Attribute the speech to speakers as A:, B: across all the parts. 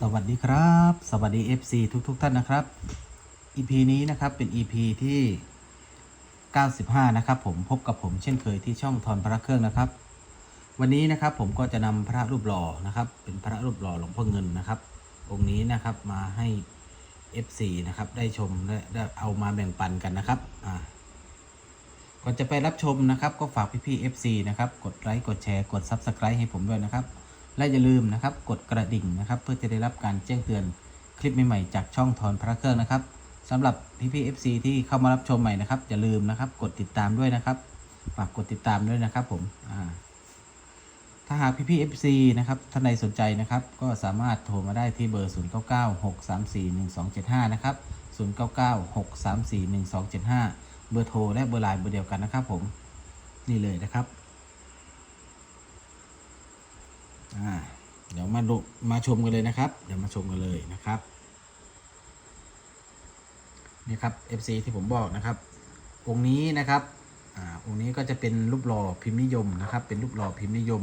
A: สวัสดีครับ สวัสดี FC ทุกๆทท่านนะครับ EP นี้นะครับเป็น EP ที่ 95 นะครับ ผมพบกับผมเช่นเคยที่ช่องทอนพระเครื่องนะครับ วันนี้นะครับผมก็จะนำพระรูปหล่อนะครับ เป็นพระรูปหล่อหลวงพ่อเงินนะครับ องค์นี้นะครับมาให้ FC นะครับได้ชมและได้เอามาแบ่งปันกันนะครับอ่าก่อนจะไปรับชมนะครับ ก็ฝากพี่ๆ FC นะครับกดไลค์กดแชร์กด Subscribe ให้ผมด้วยนะครับ และอย่าลืมนะครับ กดกระดิ่งนะครับ เพื่อจะได้รับการแจ้งเตือนคลิปใหม่ๆจากช่องทอนพระเครื่องนะครับสำหรับพี่ๆ FC ที่เข้ามารับชมใหม่นะครับ อย่าลืมนะครับ กดติดตามด้วยนะครับฝากกดติดตามด้วยนะครับผมถ้าหากพี่ๆ FC นะครับท่านใดสนใจนะครับ ก็สามารถโทรมาได้ที่เบอร์ 0996341275 นะครับ 0996341275 เบอร์โทรและเบอร์ไลน์เบอร์เดียวกันนะครับผมนี่เลยนะครับ อ่าเดี๋ยวมาดูมาชมกันเลยนะครับ เดี๋ยวมาชมกันเลยนะครับ นี่ครับ FC ที่ผมบอกนะครับ องค์นี้นะครับอ่าองค์นี้ก็จะเป็นรูปหล่อพิมพ์นิยมนะครับ เป็นรูปหล่อพิมพ์นิยม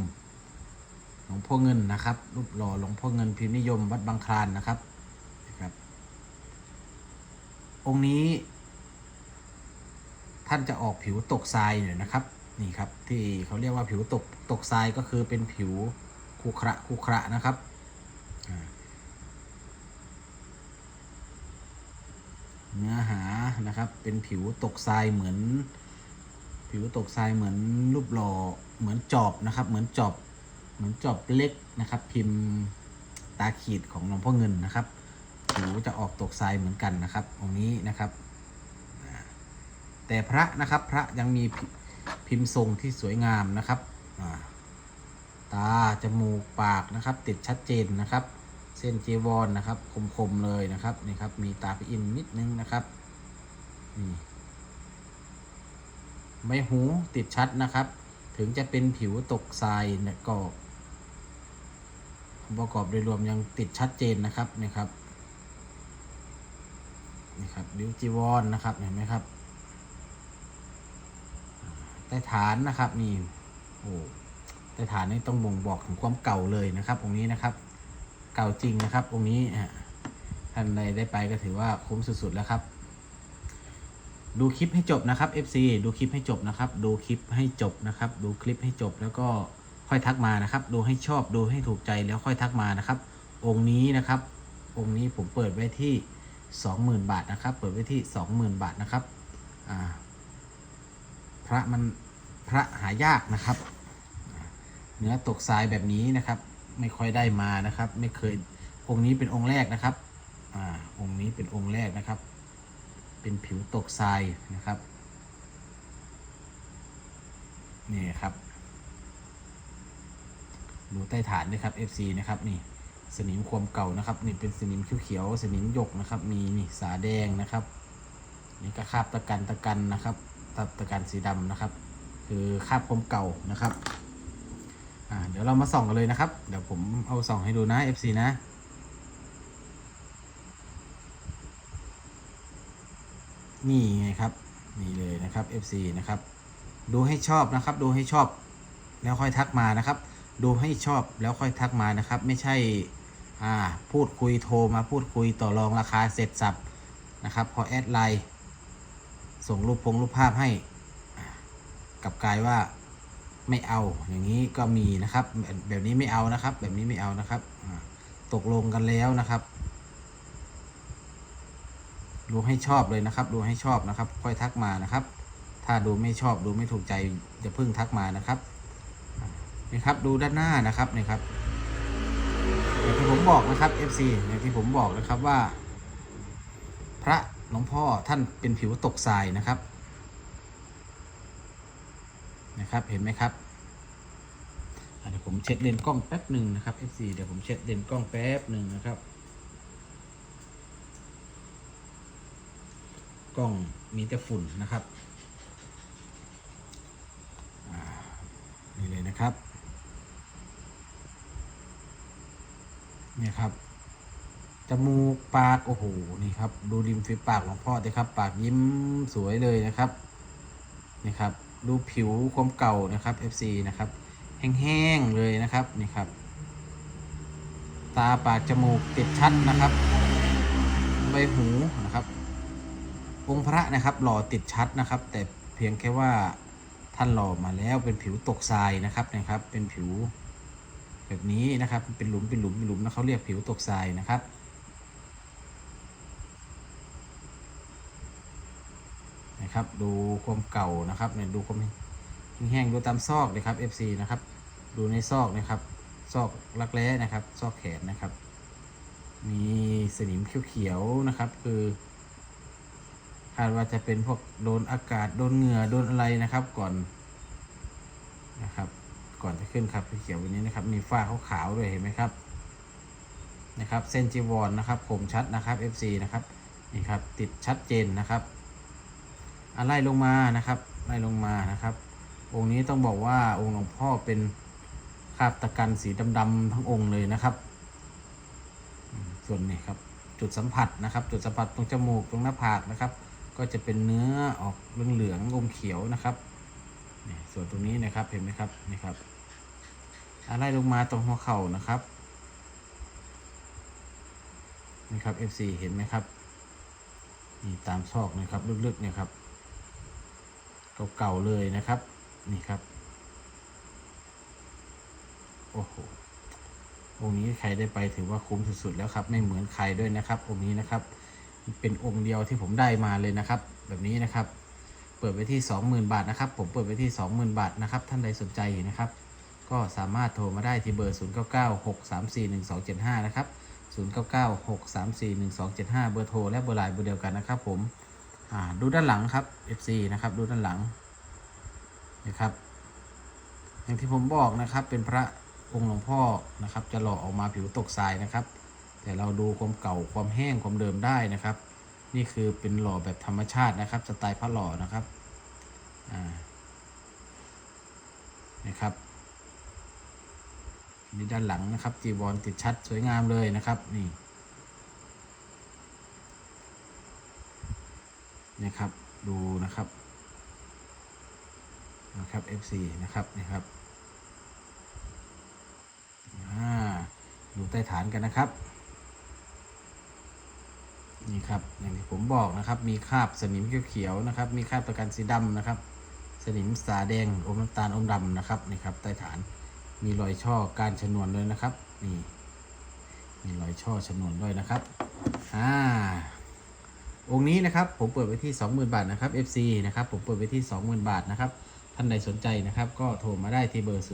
A: หลวงพ่อเงินนะครับ รูปหล่อหลวงพ่อเงินพิมพ์นิยม วัดบางคลานนะครับนะครับ องค์นี้ ท่านจะออกผิวตกทรายหน่อยนะครับ นี่ครับ ที่เขาเรียกว่าผิวตกตกทรายก็คือเป็นผิว คุขระคุขระนะครับเนื้อหานะครับ เป็นผิวตกทรายเหมือน ผิวตกทรายเหมือนรูปหล่อเหมือนจอบนะครับ เหมือนจอบเหมือนจอบเล็กนะครับ พิมพ์ตาขีดของหลวงพ่อเงินนะครับ ผิวจะออกตกทรายเหมือนกันนะครับตรงนี้นะครับ แต่พระนะครับพระยังมีพิพิมพ์ทรงที่สวยงามนะครับอ่า ตา จมูก ปากนะครับ ติดชัดเจนนะครับ เส้นจีวรนนะครับ คมๆเลยนะครับ นี่ครับ มีตาพระอินทร์นิดนึงนะครับนี่ใบหูติดชัดนะครับ ถึงจะเป็นผิวตกทรายเนี่ยก็ประกอบโดยรวมยังติดชัดเจนนะครับนี่ครับนี่ครับดิวจีวรนนะครับเห็นไหมครับใต้ฐานนะครับนี่โอ้ ใต้ฐานนี่ต้องบ่งบอกถึงความเก่าเลยนะครับ องค์นี้นะครับ เก่าจริงนะครับ องค์นี้ท่านใดได้ไปก็ถือว่าคุ้มสุดๆแล้วครับ ดูคลิปให้จบนะครับ FC ดูคลิปให้จบนะครับ ดูคลิปให้จบนะครับ ดูคลิปให้จบแล้วก็ค่อยทักมานะครับ ดูให้ชอบดูให้ถูกใจแล้วค่อยทักมานะครับ องค์นี้นะครับ องค์นี้ผมเปิดไว้ที่ 20,000 บาทนะครับ เปิดไว้ที่ 20,000 บาทนะครับพระมันพระหายากนะครับ เนื้อตกทรายแบบนี้นะครับ ไม่ค่อยได้มานะครับ ไม่เคยองค์นี้เป็นองค์แรกนะครับอ่าองค์นี้เป็นองค์แรกนะครับ เป็นผิวตกทรายนะครับนี่ครับดูใต้ฐานด้วยครับ FC นะครับนี่สนิมความเก่านะครับนี่เป็นสนิมเขียวๆสนิมหยกนะครับ มีนี่สาแดงนะครับนี่ก็คราบตะกันตะกันนะครับตะตะกันสีดำนะครับ คือคราบความเก่านะครับ อ่าเดี๋ยวเรามาส่องกันเลยนะครับ เดี๋ยวผมเอาส่องให้ดูนะ FC นะนี่ไงครับนี่เลยนะครับ FC นะครับ ดูให้ชอบนะครับ ดูให้ชอบ แล้วค่อยทักมานะครับ ดูให้ชอบแล้วค่อยทักมานะครับ ไม่ใช่อ่าพูดคุยโทรมาพูดคุยต่อรองราคาเสร็จสับนะครับ พอแอดไลน์ส่งรูปพงรูปภาพให้ กับกลายว่า ไม่เอา อย่างนี้ก็มีนะครับแบบแบบนี้ไม่เอานะครับ แบบนี้ไม่เอานะครับตกลงกันแล้วนะครับ ดูให้ชอบเลยนะครับ ดูให้ชอบนะครับ ค่อยทักมานะครับ ถ้าดูไม่ชอบดูไม่ถูกใจอย่าเพิ่งทักมานะครับนี่ครับดูด้านหน้านะครับนี่ครับอย่างที่ผมบอกนะครับ FC อย่างที่ผมบอกนะครับว่า พระหลวงพ่อท่านเป็นผิวตกทรายนะครับ นะครับเห็นไหมครับเดี๋ยวผมเช็ดเลนส์กล้องแป๊บหนึ่งนะครับ FC เดี๋ยวผมเช็ดเลนส์กล้องแป๊บหนึ่งนะครับ กล้องมีแต่ฝุ่นนะครับนี่เลยนะครับเนี่ยครับจมูกปากโอ้โหนี่ครับ ดูริมฝีปากหลวงพ่อเลยครับ ปากยิ้มสวยเลยนะครับนี่ครับ ดูผิวความเก่านะครับ FC นะครับ แห้งๆเลยนะครับนี่ครับ ตาปากจมูกติดชัดนะครับ ใบหูนะครับ องค์พระนะครับ หล่อติดชัดนะครับ แต่เพียงแค่ว่าท่านหล่อมาแล้วเป็นผิวตกทรายนะครับนะครับ เป็นผิวแบบนี้นะครับ เป็นหลุมเป็นหลุมเป็นหลุมนะเขาเรียกผิวตกทรายนะครับ นะ ครับ ดูความเก่านะครับเนี่ยดูความแห้งๆดูตามซอกเลยครับ FC นะครับ ดูในซอกนะครับ ซอกรักแร้นะครับ ซอกแขนนะครับ มีสนิมเขียวๆนะครับ คือคาดว่าจะเป็นพวกโดนอากาศโดนเหงื่อโดนอะไรนะครับก่อนนะครับ ก่อนจะขึ้นครับเขียววันนี้นะครับ มีฝ้าขาวๆด้วยเห็นไหมครับนะครับ เส้นจีวรนนะครับคมชัดนะครับ FC นะครับนี่ครับติดชัดเจนนะครับ ไล่ลงมานะครับไล่ลงมานะครับ องค์นี้ต้องบอกว่าองค์หลวงพ่อเป็นคาบตะกันสีดำๆทั้งองค์เลยนะครับ ส่วนนี้ครับจุดสัมผัสนะครับ จุดสัมผัสตรงจมูกตรงหน้าผากนะครับ ก็จะเป็นเนื้อออกเหลืองๆอมเขียวนะครับส่วนตรงนี้นะครับเห็นไหมครับนี่ครับอะไรลงมาตรงหัวเข่านะครับนี่ครับ FC เห็นไหมครับนี่ตามซอกนะครับลึกๆเนี่ยครับ เก่าๆเลยนะครับ นี่ครับ โอ้โหองค์นี้ใครได้ไปถือว่าคุ้มสุดๆแล้วครับ ไม่เหมือนใครด้วยนะครับ องค์นี้นะครับ เป็นองค์เดียวที่ผมได้มาเลยนะครับ แบบนี้นะครับ เปิดไปที่ 20,000 บาทนะครับ ผมเปิดไปที่ 20,000 บาทนะครับ ท่านใดสนใจนะครับ ก็สามารถโทรมาได้ที่เบอร์ 0996341275 นะครับ 0996341275 เบอร์โทรและเบอร์ไลน์เบอร์เดียวกันนะครับผม ดูด้านหลังครับ FC นะครับดูด้านหลังนะครับ อย่างที่ผมบอกนะครับเป็นพระองค์หลวงพ่อนะครับ จะหล่อออกมาผิวตกทรายนะครับ แต่เราดูความเก่าความแห้งความเดิมได้นะครับ นี่คือเป็นหล่อแบบธรรมชาตินะครับสไตล์พระหล่อนะครับนะครับนี่ด้านหลังนะครับจีวรติดชัดสวยงามเลยนะครับนี่ นะครับ ดูนะครับนะครับ F4 นะครับนี่ครับดูใต้ฐานกันนะครับ นี่ครับ อย่างที่ผมบอกนะครับ มีคราบสนิมเขียวๆนะครับ มีคราบตะกันสีดำนะครับ สนิมสาแดงอมน้ำตาลอมดำนะครับนี่ครับ ใต้ฐานมีรอยช่อการชนวนด้วยนะครับ นี่ มีรอยช่อชนวนด้วยนะครับอ่า องค์นี้นะครับผมเปิดไว้ที่ 20,000 บาทนะครับ FC นะครับผมเปิดไว้ที่ 20,000 บาทนะครับท่านใดสนใจนะครับ ก็โทรมาได้ที่เบอร์ 099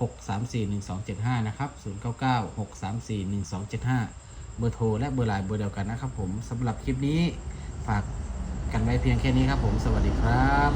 A: 6341275 นะครับ 099 6341275 เบอร์โทรและเบอร์ไลน์เบอร์เดียวกันนะครับผมสำหรับคลิปนี้ฝากกันไว้เพียงแค่นี้ครับผมสวัสดีครับ